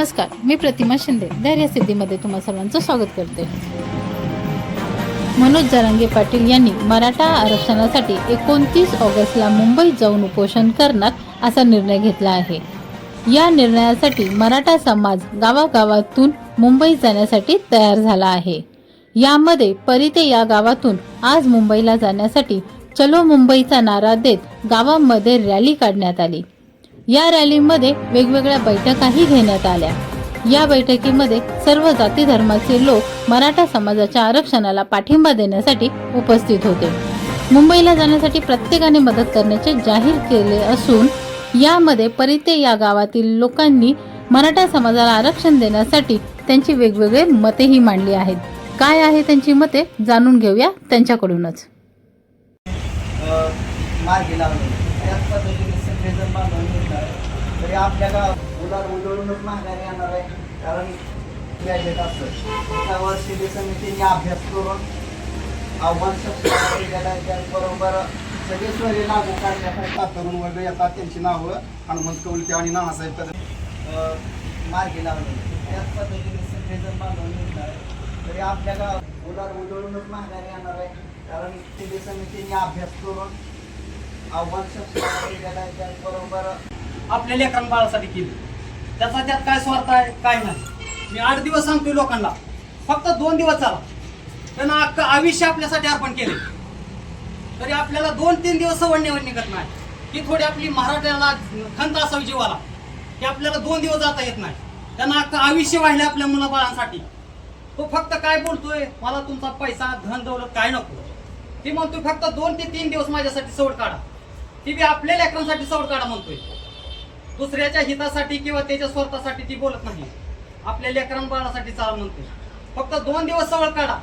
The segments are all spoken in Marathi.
नमस्कार मी प्रतिमा शिंदे धैर्यसिद्धीमध्ये तुम्हा सर्वांचं स्वागत करते. मनोज जरांगे पाटील यांनी मराठा आरक्षणासाठी एकोणतीस ऑगस्टला मुंबईत जाऊन उपोषण करणार असा निर्णय घेतला आहे. या निर्णयासाठी मराठा समाज गावागावातून मुंबईत जाण्यासाठी तयार झाला आहे. यामध्ये परिते या गावातून आज मुंबईला जाण्यासाठी चलो मुंबईचा नारा देत गावामध्ये रॅली काढण्यात आली. या रॅलीमध्ये वेगवेगळ्या बैठकाही घेण्यात आल्या. या बैठकीमध्ये सर्व जाती धर्माचे लोक मराठा समाजाच्या आरक्षणाला पाठिंबा देण्यासाठी उपस्थित होते. मुंबईला जाण्यासाठी प्रत्येकाने मदत करण्याचे जाहीर केले असून यामध्ये परिते या गावातील लोकांनी मराठा समाजाला आरक्षण देण्यासाठी त्यांची वेगवेगळे मतेही मांडली आहेत. काय आहे त्यांची मते जाणून घेऊया त्यांच्याकडूनच. हे आपल्याला उदार त्याच उजळूनच माघारी येणार आहे. कारण गॅजेट असतं. त्यावर वर्षी समितीने अभ्यास करून आव्हान शक्ती त्याचबरोबर सगळे सोयरे लागू करण्याकरता तरुण वर्ग येतात त्यांची नावं. हनुमंत कवलके आणि नानासाहेब कदम. मार्गी लावले त्याच पद्धतीने सगळेजण बांधून आहे तरी आपल्याला उदार उलार उजळूनच माघारी येणार आहे. कारण तिथे समितीने अभ्यास करून आव्हान शक्ती त्याचबरोबर आपल्या लेकरां बाळासाठी केली. त्याचा त्यात काय स्वार्थ आहे काय नाही. मी आठ दिवस सांगतोय लोकांना. फक्त दोन दिवस चाला. त्यांना अख्खं आयुष्य आपल्यासाठी अर्पण केले तरी आपल्याला दोन तीन दिवस सवड निघत नाही. ही थोडी आपली मराठ्याला खंत असावी जीवाला. की आपल्याला दोन दिवस जाता येत नाही. त्यांना अख्खं आयुष्य वाहिले आपल्या मुलाबाळांसाठी तो फक्त काय बोलतोय मला तुमचा पैसा धन दौलत काय नको. ती म्हणतोय फक्त दोन ते तीन दिवस माझ्यासाठी सवड काढा. ती बी आपल्या लेकरांसाठी सवड काढा म्हणतोय. दुसऱ्याच्या हितासाठी किंवा त्याच्या स्वार्थासाठी ती बोलत नाही. आपल्या लेकरां बाळासाठी चाल म्हणते. फक्त दोन दिवस सवळ काढा.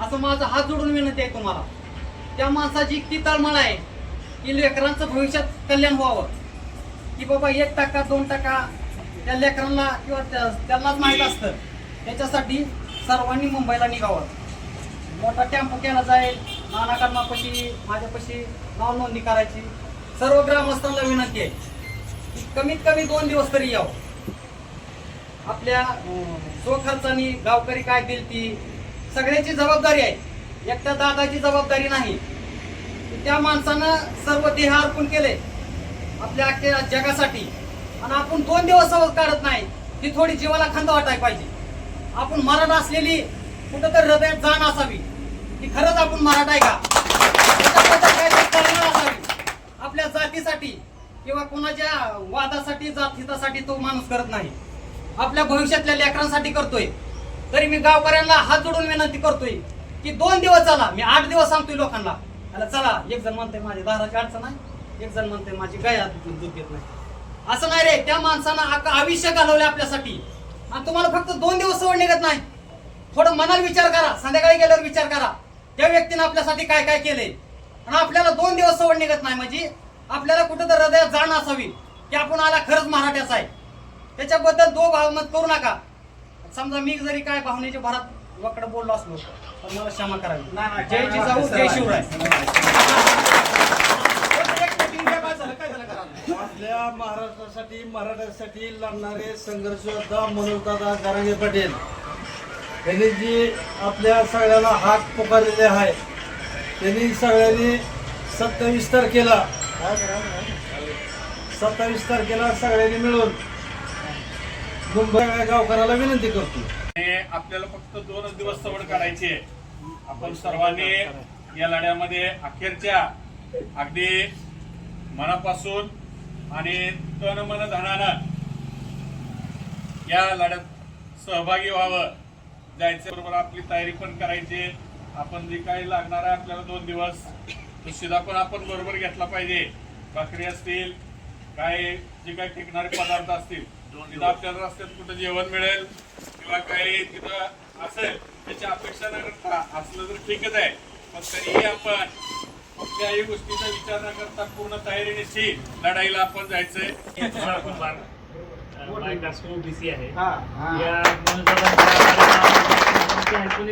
असं माझा हात जोडून विनंती आहे तुम्हाला. त्या माणसाची इतकी तळमळ आहे की लेकरांचं भविष्यात कल्याण व्हावं. की बाबा एक टक्का दोन टक्का त्या लेकरांना किंवा त्या- त्यांनाच माहीत असतं. त्याच्यासाठी सर्वांनी मुंबईला निघावं. मोठा टॅम्पो केला जाईल. नानाकरणापाशी माझ्यापाशी नाव नोंदणी करायची. सर्व ग्रामस्थांना विनंती आहे. कमीत कमी दोन दिवस तरी याव. आपल्या अं, स्वखर्चानी गावकरी काय दिल ती सगळ्याची जबाबदारी आहे. एकट्या दादाची जबाबदारी नाही. त्या माणसानं सर्व देह अर्पण केले. आपल्या अख्ख्या जगासाठी. आणि आपण दोन दिवस सहज काढत नाही ती थोडी जीवाला खंत वाटायला पाहिजे. आपण मराठा असलेली कुठंतरी हृदयात जाण असावी. की खरंच आपण मराठा आहे का? आपल्या जातीसाठी किंवा कोणाच्या वादासाठी जात हितासाठी तो माणूस करत नाही. आपल्या भविष्यातल्या लेकरांसाठी करतोय. तरी मी गावकऱ्यांना हात जोडून विनंती करतोय की दोन दिवस चला मी आठ दिवस सांगतोय लोकांना. त्याला चला एक जण म्हणतोय माझी दाराची अडचण आहे एक जण म्हणतोय माझी गाय दूध देत नाही. असं नाही रे त्या माणसानं आयुष्य घालवलं आपल्यासाठी. आणि तुम्हाला फक्त दोन दिवस सवड निघत नाही. थोडं मनाला विचार करा संध्याकाळी गेल्यावर विचार करा. त्या व्यक्तीनं आपल्यासाठी काय काय केलंय? आणि आपल्याला दोन दिवस सवड निघत नाही म्हणजे आपल्याला कुठं तर हृदयात जाण असावी की आपण आला खरंच मराठ्याचा आहे. त्याच्याबद्दल दो भावमत करू नका. समजा मी जरी काय भावनेच्या भरात वकडं बोललो असलो तर मला क्षमा करावी जय जिजाऊ जय शिवराय. आपल्या महाराष्ट्रासाठी मराठ्यासाठी लढणारे संघर्ष योद्धा मनोजदादा जरांगे पटेल. यांनी जी आपल्या सगळ्याला हाक पुकारलेले आहे त्यांनी सगळ्यांनी सत्तावीस तारखेला सत्तावीस तारखेला सगळ्यांनी मिळून मुंबई गावकऱ्याला विनंती करतो. आणि आपल्याला फक्त दोनच दिवस सवड काढायची आहे. आपण सर्वांनी या लढ्यामध्ये अखेरच्या अगदी मनापासून आणि तन मन धनानं या लढ्यात सहभागी व्हावं. जायचं बरोबर आपली तयारी पण करायची. आपण जे काही लागणार आहे आपल्याला दोन दिवस. तो आपण बरोबर घेतला पाहिजे. भाकरी असतील काय जे काही टिकणारे पदार्थ असतील तिथं आपल्याला रस्त्यात कुठं जेवण मिळेल किंवा काही तिथं असेल त्याची अपेक्षा न करता असलं तर ठीकच आहे. पण तरीही आपण कुठल्याही गोष्टीचा विचार न करता पूर्ण तयारीनिशी लढाईला आपण जायचंय. ओबीसी आहे. या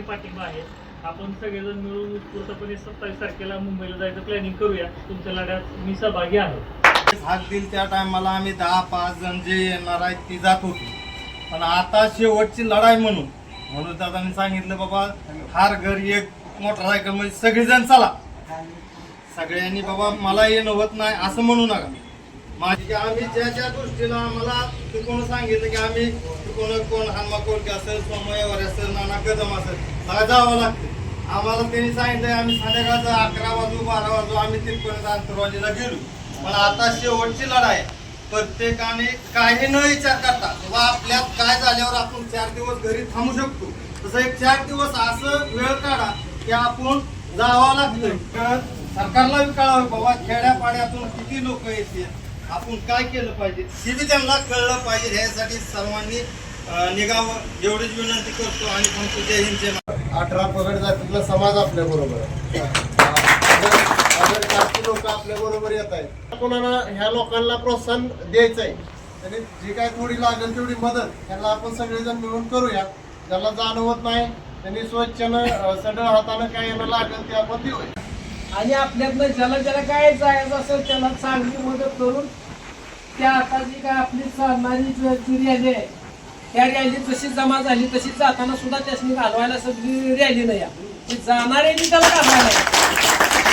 पाठिंबा आहे आपण सगळेजण मिळून उत्स्फूर्तपणे सत्तावीस तारखेला मुंबईला जायचं प्लॅनिंग करूया. तुमच्या लढ्यात मी सहभागी आहे. हात दिल त्या टायमाला आम्ही दहा पाच जण जे येणार आहेत ती जात होती. पण आता शेवटची लढाई म्हणून म्हणून दादांनी सांगितलं बाबा हार घर एक मोटरसायकल म्हणजे सगळेजण चला. सगळ्यांनी बाबा मला येणं होत नाही असं म्हणू नका. माझी की आम्ही ज्या ज्या दृष्टीनं आम्हाला कोण सांगितलं की आम्ही कोण कोण हनुमा कोलके असेल सोमयवर असेल नाना कदम असेल मला जावं लागतं. आम्हाला त्यांनी सांगितलं आम्ही संध्याकाळचं अकरा वाजू बारा वाजू आम्ही तिथपर्यंत आंतरवालीला गेलो. पण आता शेवटची लढाई आहे. प्रत्येकाने काही न विचार करता बाबा आपल्यात काय झाल्यावर आपण चार दिवस घरी थांबू शकतो. तसं एक चार दिवस असं वेळ काढा की आपण जावं लागतं कारण सरकारला बी कळावं बाबा खेड्यापाड्यातून किती लोक येतील? आपण काय केलं पाहिजे? हे बी त्यांना कळलं पाहिजे. ह्यासाठी सर्वांनी निघावं. एवढीच विनंती करतो आणि थांबतो जय हिंद जय. अठरा पगड जातीतला समाज आपल्या बरोबर लोक आपल्या बरोबर येत आहेत कोणाला ह्या लोकांना प्रोत्साहन द्यायचं आहे आणि जी काय थोडी लागेल तेवढी मदत ह्याला आपण सगळेजण मिळून करूया. ज्याला जाणवत नाही त्यांनी स्वच्छनं सडळ हातानं काय यांना लागेल ते आपण देऊया. आणि आपल्यातनं ज्याला ज्याला काय जायचं असेल त्याला चांगली मदत करून त्या आता जी काय आपली चालणारी जी रॅली आहे त्या रॅली जशी जमा झाली तशी जाताना सुद्धा त्यासनी घालवायला सगळी रॅली नाही आहे. ती जाणाऱ्यांनी त्याला घालवायला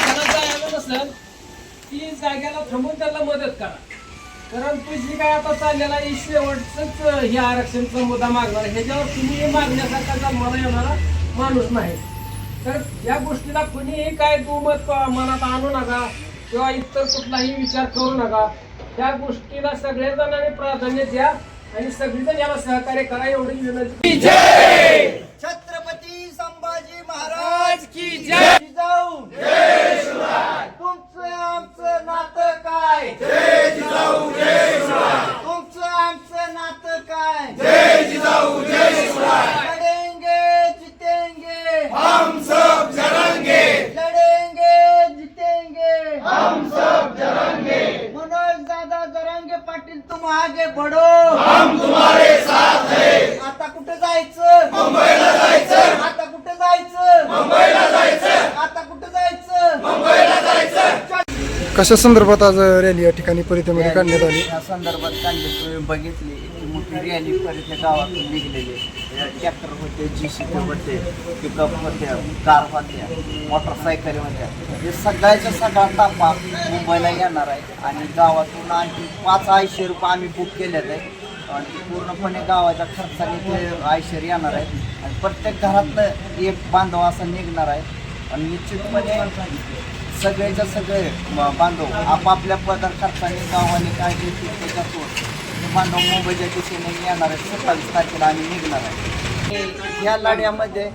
त्याला जायला नसेल ती जाग्याला थांबून त्याला मदत करा. परंतु जी काय आता चाललेला आहे शेवटच हे आरक्षणचा मुद्दा मागणार ह्याच्यावर तुम्ही मागण्यासारखा जन्माला येणारा माणूस नाही. तर या गोष्टीला कुणीही काय दुमत मनात आणू नका किंवा इतर कुठलाही विचार करू नका. त्या गोष्टीला सगळ्या जणांनी प्राधान्य द्या आणि सगळीजण याला सहकार्य करा एवढी विनंती. छत्रपती संभाजी महाराज की जय! जिजाऊ तुमचं आमचं नातं काय तुमचं आमचं नातं काय लढेंगे जितेंगे हम सब जरांगे लढेंगे जितेंगे हम सब जरांगे मनोज दादा जरांगे पाटील तुम आगे बढ़ो हम तुम्हारे साथ है। आता कुठे जायचं? मुंबईला जायचं। आता कुठे जायचं? मुंबईला जायचं। आता कुठे जायचं? मुंबईला जायचं। कशा संदर्भात आज रॅली या ठिकाणी परितेमध्ये काढण्यात आली? या संदर्भात काढली तुम्ही बघितली. मोठी रॅली परत या गावातून निघलेली ट्रॅक्टर होते जी सी होते पिकअप होत्या कार होत्या मोटरसायकल होत्या हे सगळ्याच्या सगळा तापा मुंबईला येणार आहे आणि गावातून आणखी पाच ऐंशी रुपये आम्ही बुक केलेत आहे. आणि पूर्णपणे गावाच्या खर्चाने ते ऐंशी येणार आहेत. आणि प्रत्येक घरातलं एक बांधव असं निघणार आहे. आणि निश्चितपणे सगळेच्या सगळे बांधव आपापल्या पदर खर्चाने गावाने काय घेतील त्याच्यातून बांधव मुंबईच्या दिशेने येणार आहेत. सत्तावीस तारखेला आम्ही निघणार आहे. ह्या लढ्यामध्ये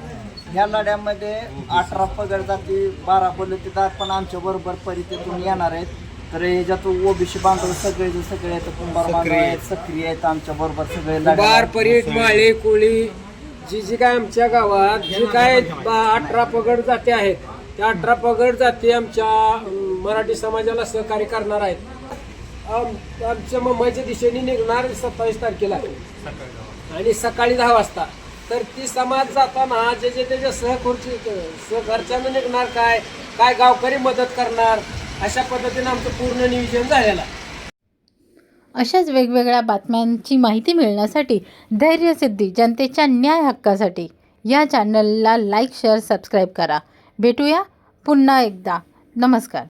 ह्या लढ्यामध्ये अठरा पगड जाती बारा बलुतेदार पण आमच्या बरोबर परितीतून येणार आहेत. तर ह्याच्यात ओबीसी बांधव सगळे जे सगळे आहेत कुंभार बांधव आहेत सक्रिय आहेत आमच्या बरोबर सगळे. बार परीट माळे कोळी जी जी काय आमच्या गावात जी काय अठरा पगड जाती आहेत त्या अठरा पगड जाती आमच्या मराठी समाजाला सहकार्य करणार आहेत. आमच्या मुंबईच्या दिशेने निघणार सत्तावीस तारखेला. आणि सकाळी दहा वाजता. तर ती समाज जाताना जे जे त्याच्या सहखुर्ची सहघरच्यानं निघणार काय काय गावकरी मदत करणार अशा पद्धतीने आमचं पूर्ण नियोजन झालेलं अशाच वेगवेगळ्या बातम्यांची माहिती मिळण्यासाठी धैर्यसिद्धी जनतेच्या न्याय हक्कासाठी या चॅनलला लाईक शेअर सबस्क्राईब करा. भेटूया पुन्हा एकदा. नमस्कार.